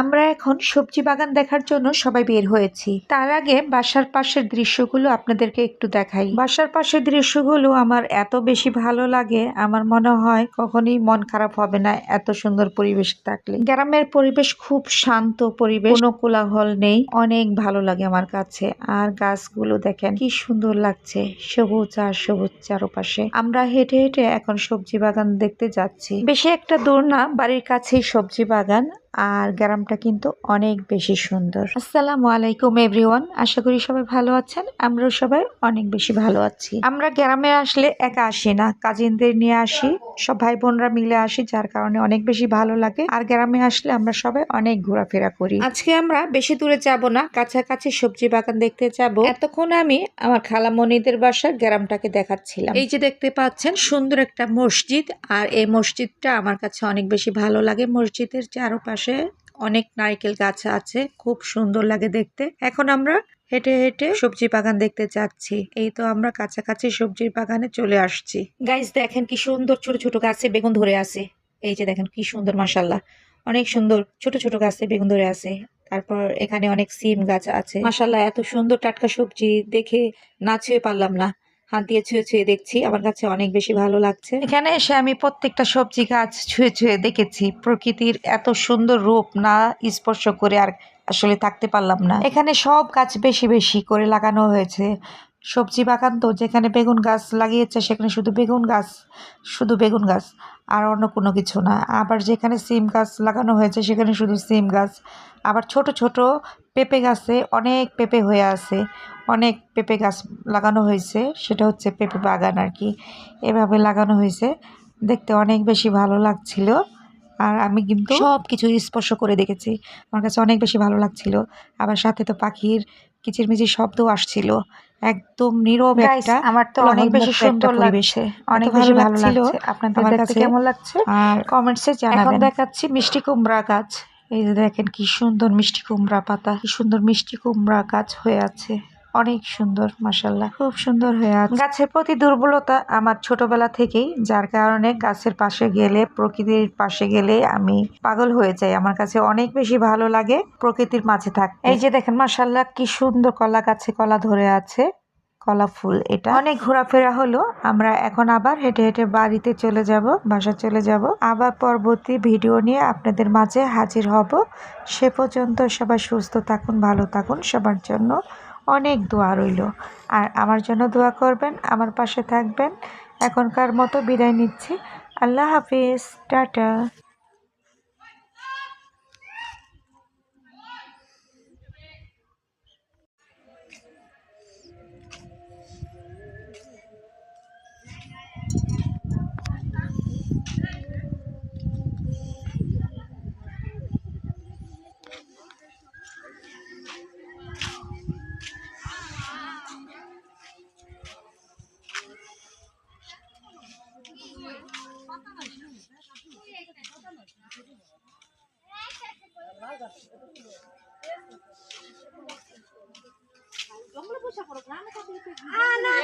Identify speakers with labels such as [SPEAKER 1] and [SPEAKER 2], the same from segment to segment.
[SPEAKER 1] আমরা এখন সবজি বাগান দেখার জন্য সবাই বের হয়েছি। তার আগে বাসার পাশের দৃশ্যগুলো আপনাদেরকে একটু দেখাই। বাসার পাশের দৃশ্যগুলো আমার এত বেশি ভালো লাগে, আমার মনে হয় কখনই মন খারাপ হবে না এত সুন্দর পরিবেশ থাকলে। গ্রামের পরিবেশ খুব শান্ত পরিবেশ, কোনো কোলাহল নেই, অনেক ভালো লাগে আমার কাছে। আর গাছগুলো দেখেন কি সুন্দর লাগছে, সবুজ আর সবুজ চারপাশে। আমরা হেঁটে হেঁটে এখন সবজি বাগান দেখতে যাচ্ছি। বেশি একটা দূর না, বাড়ির কাছেই সবজি বাগান। আর গ্রামটা কিন্তু অনেক বেশি সুন্দর। আসসালামু আলাইকুম এভরিওয়ান আশা করি সবাই ভালো আছেন। আমরাও সবাই অনেক বেশি ভালো আছি। আমরা গ্রামে আসলে একা আসি না। কাজিনদের নিয়ে আসি, সব ভাই বোনরা মিলে আসি, যার কারণে অনেক বেশি ভালো লাগে। আর গ্রামে আসলে আমরা সবাই অনেক ঘোরাফেরা করি। আজকে আমরা বেশি দূরে যাব না, কাছাকাছি সবজি বাগান দেখতে যাব। এতক্ষণ আমি আমার খালামণিদের বাসার গ্রামটাকে দেখাচ্ছিলাম। এই যে দেখতে পাচ্ছেন, সুন্দর একটা মসজিদ। আর এই মসজিদটা আমার কাছে অনেক বেশি ভালো লাগে। মসজিদের চারপাশে অনেক নারকেল গাছ আছে, খুব সুন্দর লাগে দেখতে। এখন আমরা হেঁটে হেঁটে সবজি বাগান দেখতে যাচ্ছি। এই তো আমরা কাছাকাছি সবজির বাগানে চলে আসছি। গাইস দেখেন কি সুন্দর ছোট ছোট গাছে বেগুন ধরে আছে। এই যে দেখেন কি সুন্দর মাসাল্লাহ অনেক সুন্দর ছোট ছোট গাছে বেগুন ধরে আছে। তারপর এখানে অনেক সিম গাছ আছে। মাসাল্লাহ এত সুন্দর টাটকা সবজি দেখে না ছুঁয়ে পারলাম না। হাত দিয়ে ছুঁয়ে ছুঁয়ে দেখছি, আমার কাছে অনেক বেশি ভালো লাগছে। এখানে এসে আমি প্রত্যেকটা সবজি গাছ ছুঁয়ে ছুঁয়ে দেখেছি। প্রকৃতির এত সুন্দর রূপ না স্পর্শ করে আর আসলে থাকতে পারলাম না। এখানে সব গাছ বেশি বেশি করে লাগানো হয়েছে। সবজি বাগান তো, যেখানে বেগুন গাছ লাগিয়েছে, সেখানে শুধু বেগুন গাছ, শুধু বেগুন গাছ, আর অন্য কোনো কিছু না। আবার যেখানে সিম গাছ লাগানো হয়েছে, সেখানে শুধু সিম গাছ। আবার ছোট ছোট পেঁপে গাছে অনেক পেঁপে হয়ে আছে, অনেক পেঁপে গাছ লাগানো হয়েছে, সেটা হচ্ছে পেঁপে বাগান আর কি। এভাবে লাগানো হয়েছে, দেখতে অনেক বেশি ভালো লাগছিল। আর আমি কিন্তু সব কিছু স্পর্শ করে দেখেছি, আমার কাছে অনেক বেশি ভালো লাগছিল। আবার সাথে তো পাখির কিচিরমিচির শব্দও আসছিল। একদম নীরব একটা
[SPEAKER 2] আমার তো অনেক বেশি সুন্দর। লাগছে। অনেক বেশি ভালো লাগছে। আপনাদের দেখতে কেমন লাগছে?
[SPEAKER 1] আর
[SPEAKER 2] কমেন্টসে
[SPEAKER 1] এখন দেখাচ্ছি মিষ্টি কুমড়া গাছ। এই যে দেখেন কি সুন্দর মিষ্টি কুমড়া পাতা কি সুন্দর মিষ্টি কুমড়া গাছ হয়ে আছে। অনেক সুন্দর মাসাল্লাহ খুব সুন্দর হয়ে আছে। গাছের প্রতি দুর্বলতা আমার ছোটবেলা থেকেই যার কারণে গাছের পাশে গেলে প্রকৃতির পাশে গেলে আমি পাগল হয়ে যাই। আমার কাছে অনেক বেশি ভালো লাগে প্রকৃতির মাঝে থাক এই যে দেখেন মাসাল্লাহ কি সুন্দর কলা গাছে কলা ধরে আছে। কলা ফুল এটা। অনেক ঘোরাফেরা হলো। আমরা এখন আবার হেঁটে হেঁটে বাড়িতে চলে যাব বাসা চলে যাব। আবার পরবর্তী ভিডিও নিয়ে আপনাদের মাঝে হাজির হব। সে পর্যন্ত সবাই সুস্থ থাকুন, ভালো থাকুন। সবার জন্য অনেক দোয়া রইল। আর আমার জন্য দোয়া করবেন, আমার পাশে থাকবেন। এখনকার মতো বিদায় নিচ্ছি। আল্লাহ হাফিজ। টাটা।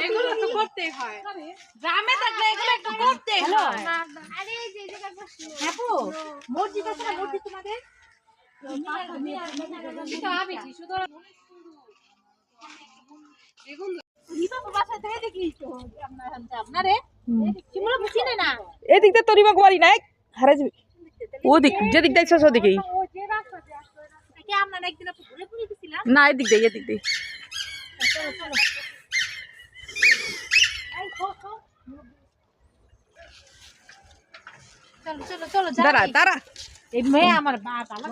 [SPEAKER 3] এগুলো তো করতেই হয়। গ্রামে থাকলে এগুলো একটু করতেই হয়। হ্যাপু মসজিদ আছে না মসজিদ তোমাদের?
[SPEAKER 4] এদিক দিয়ে তরিমা কুমারী নাই হারা যাবি। ওদিক যেদিক দেখছ ওদিকেই না এদিক দিয়ে এদিক দিয়ে
[SPEAKER 3] চলো চলো চলো
[SPEAKER 4] দাঁড়া দাঁড়া
[SPEAKER 3] এই মেয়ে আমার বাপ আমি